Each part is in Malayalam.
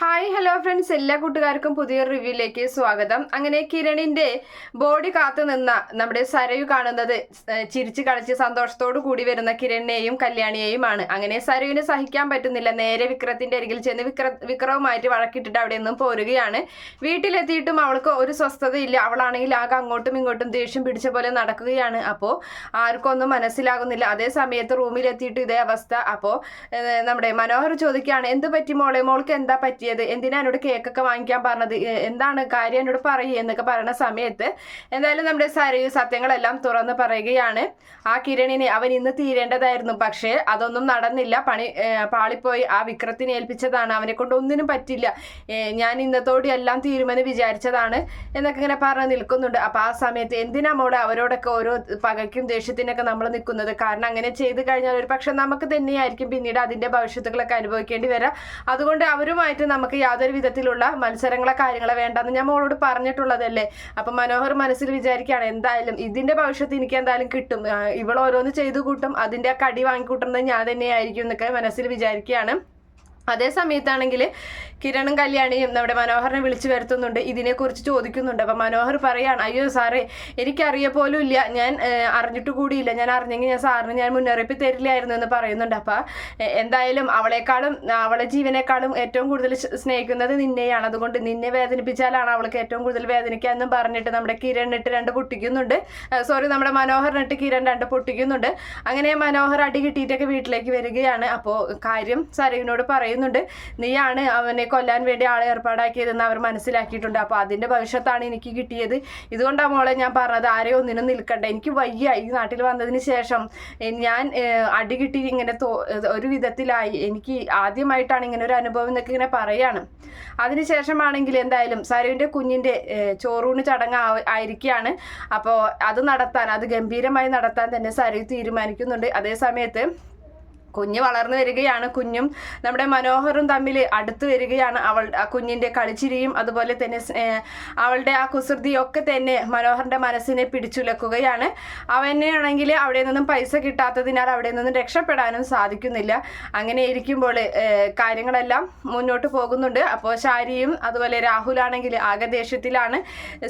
ഹായ് ഹലോ ഫ്രണ്ട്സ് എല്ലാ കൂട്ടുകാർക്കും പുതിയ റിവ്യൂയിലേക്ക് സ്വാഗതം. അങ്ങനെ കിരണിന്റെ ബോഡി കാത്തു നിന്ന നമ്മുടെ സരയു കാണുന്നത് ചിരിച്ചു കളിച്ച് സന്തോഷത്തോടു കൂടി വരുന്ന കിരണിനെയും കല്യാണിയെയുമാണ്. അങ്ങനെ സരയുവിനെ സഹിക്കാൻ പറ്റുന്നില്ല. നേരെ വിക്രത്തിന്റെ അരികിൽ ചെന്ന് വിക്ര വിക്രവുമായിട്ട് വഴക്കിട്ടിട്ട് അവിടെ നിന്നും പോരുകയാണ്. വീട്ടിലെത്തിയിട്ടും അവൾക്ക് ഒരു സ്വസ്ഥതയില്ല. അവളാണെങ്കിൽ ആകെ അങ്ങോട്ടും ഇങ്ങോട്ടും ദേഷ്യം പിടിച്ച പോലെ നടക്കുകയാണ്. അപ്പോൾ ആർക്കൊന്നും മനസ്സിലാകുന്നില്ല. അതേ സമയത്ത് റൂമിലെത്തിയിട്ട് ഇതേ അവസ്ഥ. അപ്പോൾ നമ്മുടെ മനോഹർ ചോദിക്കുകയാണ് എന്ത് പറ്റി മോളെ? മോൾക്ക് എന്താ പറ്റിയത് എന്തിനാ എന്നോട് കേക്കൊക്കെ വാങ്ങിക്കാൻ പറഞ്ഞത്? എന്താണ് കാര്യം എന്നോട് പറയൂ എന്നൊക്കെ പറയുന്ന സമയത്ത് എന്തായാലും നമ്മുടെ സരയു സത്യങ്ങളെല്ലാം തുറന്ന് പറയുകയാണ്. ആ കിരണിനെ അവൻ ഇന്ന് തീരേണ്ടതായിരുന്നു. പക്ഷേ അതൊന്നും നടന്നില്ല. പണി പാളിപ്പോയി. ആ വിക്രത്തിനെ ഏൽപ്പിച്ചതാണ്. അവനെ കൊണ്ട് ഒന്നിനും പറ്റില്ല. ഞാൻ ഇന്നത്തോടെ എല്ലാം തീരുമെന്ന് വിചാരിച്ചതാണ് എന്നൊക്കെ ഇങ്ങനെ പറഞ്ഞ് നിൽക്കുന്നുണ്ട്. അപ്പൊ ആ സമയത്ത് എന്തിനാ മോളെ അവരോടൊക്കെ ഓരോ പകയ്ക്കും ദേഷ്യത്തിനൊക്കെ നമ്മൾ നിൽക്കുന്നത്? കാരണം അങ്ങനെ ചെയ്തു കഴിഞ്ഞാൽ ഒരു പക്ഷെ നമുക്ക് തന്നെയായിരിക്കും പിന്നീട് അതിന്റെ ഭവിഷ്യത്തുകളൊക്കെ അനുഭവിക്കേണ്ടി വരാം. അതുകൊണ്ട് അവരുമായിട്ട് നമുക്ക് യാതൊരു വിധത്തിലുള്ള മത്സരങ്ങളെ കാര്യങ്ങളെ വേണ്ടെന്ന് ഞാൻ മോളോട് പറഞ്ഞിട്ടുള്ളതല്ലേ? അപ്പൊ മനോഹർ മനസ്സിൽ വിചാരിക്കുകയാണ് എന്തായാലും ഇതിന്റെ ഭവിഷ്യത്ത് എനിക്ക് എന്തായാലും കിട്ടും. ഇവളോരോന്ന് ചെയ്തു കൂട്ടും അതിന്റെ കടി വാങ്ങിക്കൂട്ടുന്നത് ഞാൻ തന്നെയായിരിക്കും എന്നൊക്കെ മനസ്സിൽ വിചാരിക്കുകയാണ്. അതേ സമയത്താണെങ്കിൽ കിരണും കല്യാണിയും നമ്മുടെ മനോഹറിനെ വിളിച്ചു വരുത്തുന്നുണ്ട്. ഇതിനെക്കുറിച്ച് ചോദിക്കുന്നുണ്ട്. അപ്പം മനോഹർ പറയാണ് അയ്യോ സാറേ എനിക്കറിയ പോലും ഇല്ല. ഞാൻ അറിഞ്ഞിട്ട് കൂടിയില്ല. ഞാൻ അറിഞ്ഞെങ്കിൽ ഞാൻ സാറിന് ഞാൻ മുന്നറിയിപ്പ് തരില്ലായിരുന്നു എന്ന് പറയുന്നുണ്ട്. അപ്പം എന്തായാലും അവളെക്കാളും അവളെ ജീവനേക്കാളും ഏറ്റവും കൂടുതൽ സ്നേഹിക്കുന്നത് നിന്നെയാണ്. അതുകൊണ്ട് നിന്നെ വേദനിപ്പിച്ചാലാണ് അവൾക്ക് ഏറ്റവും കൂടുതൽ വേദനിക്കുക എന്നും പറഞ്ഞിട്ട് നമ്മുടെ കിരണിട്ട് രണ്ട് പൊട്ടിക്കുന്നുണ്ട്. സോറി നമ്മുടെ മനോഹറിനിട്ട് കിരൺ രണ്ട് പൊട്ടിക്കുന്നുണ്ട്. അങ്ങനെ മനോഹർ അടി കിട്ടിയിട്ടൊക്കെ വീട്ടിലേക്ക് വരികയാണ്. അപ്പോൾ കാര്യം സരയുവിനോട് പറയുന്നുണ്ട് നീയാണ് അവനെ കൊല്ലാൻ വേണ്ടി ആളെ ഏർപ്പാടാക്കിയതെന്ന് അവർ മനസ്സിലാക്കിയിട്ടുണ്ട്. അപ്പോൾ അതിന്റെ ഭവിഷ്യത്താണ് എനിക്ക് കിട്ടിയത്. ഇതുകൊണ്ടാണ് മോളെ ഞാൻ പറഞ്ഞത് ആരെയോ ഒന്നിനും നിൽക്കണ്ട. എനിക്ക് വയ്യ. ഈ നാട്ടിൽ വന്നതിന് ശേഷം ഞാൻ അടി കിട്ടി ഇങ്ങനെ ഒരു വിധത്തിലായി. എനിക്ക് ആദ്യമായിട്ടാണ് ഇങ്ങനെ ഒരു അനുഭവം എന്നൊക്കെ ഇങ്ങനെ പറയാണ്. അതിനുശേഷമാണെങ്കിൽ എന്തായാലും സരുവിന്റെ കുഞ്ഞിന്റെ ചോറൂണ് ചടങ്ങ് ആയിരിക്കുകയാണ് അപ്പോൾ അത് നടത്താൻ അത് ഗംഭീരമായി നടത്താൻ തന്നെ സരു തീരുമാനിക്കുന്നുണ്ട്. അതേ സമയത്ത് കുഞ്ഞ് വളർന്നു വരികയാണ് കുഞ്ഞും. നമ്മുടെ മനോഹറും തമ്മിൽ അടുത്ത് വരികയാണ് അവൾ. ആ കുഞ്ഞിന്റെ കളിച്ചിരിയും അതുപോലെ തന്നെ അവളുടെ ആ കുസൃതിയൊക്കെ തന്നെ മനോഹറിന്റെ മനസ്സിനെ പിടിച്ചുലക്കുകയാണ്. അവനെയാണെങ്കിൽ അവിടെ നിന്നും പൈസ കിട്ടാത്തതിനാൽ അവിടെ നിന്നും രക്ഷപ്പെടാനും സാധിക്കുന്നില്ല. അങ്ങനെ ഇരിക്കുമ്പോൾ കാര്യങ്ങളെല്ലാം മുന്നോട്ട് പോകുന്നുണ്ട്. അപ്പോൾ ശാരിയും അതുപോലെ രാഹുലാണെങ്കിൽ ആകെ ദേഷ്യത്തിലാണ്.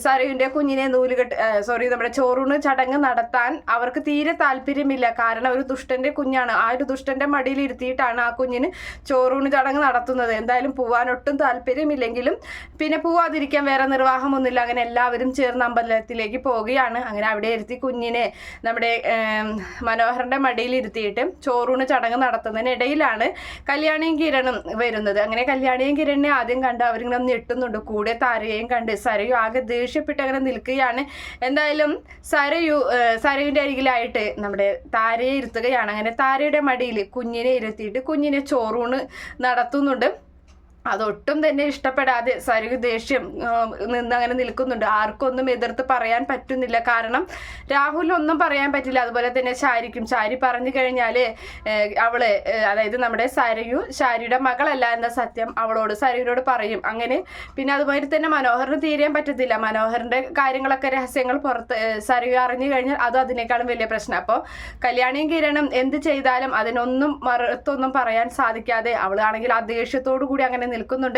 സരയുന്റെ കുഞ്ഞിനെ നൂലുകെട്ട് സോറി നമ്മുടെ ചോറൂണ് ചടങ്ങ് നടത്താൻ അവർക്ക് തീരെ താല്പര്യമില്ല. കാരണം ഒരു ദുഷ്ടന്റെ കുഞ്ഞാണ്. ആ ഒരു ദുഷ്ടന്റെ മടിയിൽ ഇരുത്തിയിട്ടാണ് ആ കുഞ്ഞിന് ചോറൂണ് ചടങ്ങ് നടത്തുന്നത്. എന്തായാലും പോവാൻ ഒട്ടും താല്പര്യമില്ലെങ്കിലും പിന്നെ പോവാതിരിക്കാൻ വേറെ നിർവാഹമൊന്നുമില്ല. അങ്ങനെ എല്ലാവരും ചേർന്ന് അമ്പലത്തിലേക്ക് പോവുകയാണ്. അങ്ങനെ അവിടെ ഇരുത്തി കുഞ്ഞിനെ നമ്മുടെ മനോഹരന്റെ മടിയിൽ ഇരുത്തിയിട്ട് ചോറൂണ് ചടങ്ങ് നടത്തുന്നതിനിടയിലാണ് കല്യാണിയും കിരണും വരുന്നത്. അങ്ങനെ കല്യാണിയും കിരണിനെ ആദ്യം കണ്ട് അവരിങ്ങനെ ഞെട്ടുന്നുണ്ട്. കൂടെ താരയെയും കണ്ട് സരയു ആകെ ദേഷ്യപ്പെട്ട് അങ്ങനെ നിൽക്കുകയാണ്. എന്തായാലും സരയു സരയുവിന്റെ അരികിലായിട്ട് നമ്മുടെ താരയെ ഇരുത്തുകയാണ്. അങ്ങനെ താരയുടെ മടിയിൽ കുഞ്ഞിനെ ഇരുത്തിയിട്ട് കുഞ്ഞിനെ ചോറൂണ് നടത്തുന്നുണ്ട്. അതൊട്ടും തന്നെ ഇഷ്ടപ്പെടാതെ സരു ദേഷ്യം നിന്ന് അങ്ങനെ നിൽക്കുന്നുണ്ട്. ആർക്കൊന്നും എതിർത്ത് പറയാൻ പറ്റുന്നില്ല. കാരണം രാഹുൽ ഒന്നും പറയാൻ പറ്റില്ല. അതുപോലെ തന്നെ ശാരിക്കും. ശാരി പറഞ്ഞു കഴിഞ്ഞാൽ അവൾ അതായത് നമ്മുടെ സരയു ശാരിയുടെ മകളല്ല എന്ന സത്യം അവളോട് സരയുനോട് പറയും. അങ്ങനെ പിന്നെ അതുപോലെ തന്നെ മനോഹറിന് തീരാൻ പറ്റത്തില്ല. മനോഹറിന്റെ കാര്യങ്ങളൊക്കെ രഹസ്യങ്ങൾ പുറത്ത് സരയു അറിഞ്ഞു കഴിഞ്ഞാൽ അത് അതിനേക്കാളും വലിയ പ്രശ്നം. അപ്പോൾ കല്യാണിയും കിരണും എന്ത് ചെയ്താലും അതിനൊന്നും മറുത്തൊന്നും പറയാൻ സാധിക്കാതെ അവളാണെങ്കിൽ ആ ദേഷ്യത്തോടു കൂടി അങ്ങനെ നിൽക്കുന്നുണ്ട്.